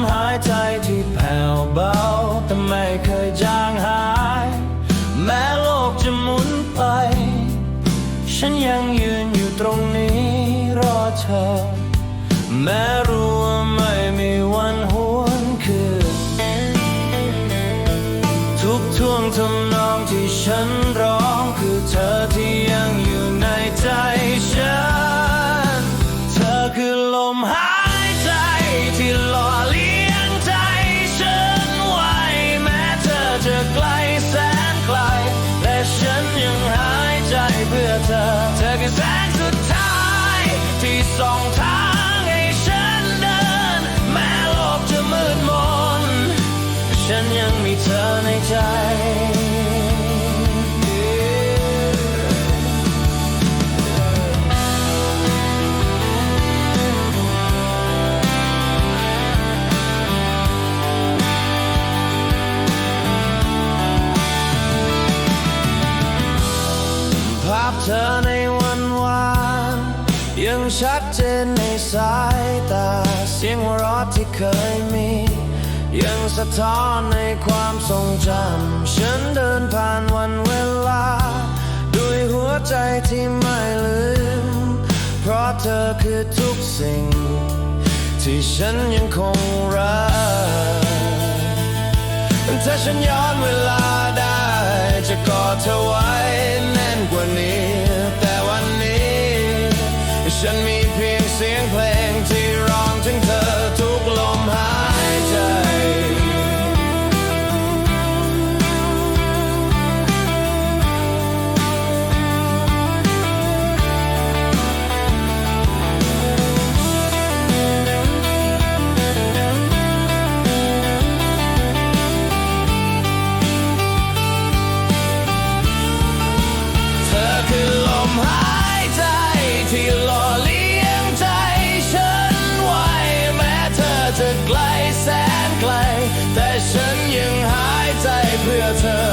หมือนลมหายใจที่แผ่วเบา แต่ไม่เคยจางหาย แม้โลกจะหมุนไป ฉันยังยืนอยู่ตรงนี้รอเธอ แม้รู้ว่าไม่มีวันหวนคืนทุกท่วงทำนองที่ฉันร้ เพื่อเธอ เธอคือแสงสุดท้าย ที่ส่องทางให้ฉันเดิน แม้โลกจะมืดมน ฉันยังมีเธอในใจ ยังชัดเจนในสายตา เสียงหัวเราะที่เคยมี ยังสะท้อนในความทรงจำ ฉันเดินผ่านวันเวลา ด้วยหัวใจที่ไม่ลืม เพราะเธอคือทุกสิ่ง ที่ฉันยังคงรักถ้าฉันย้อนเวลาได้ จะกอดเธอไว้ ใจ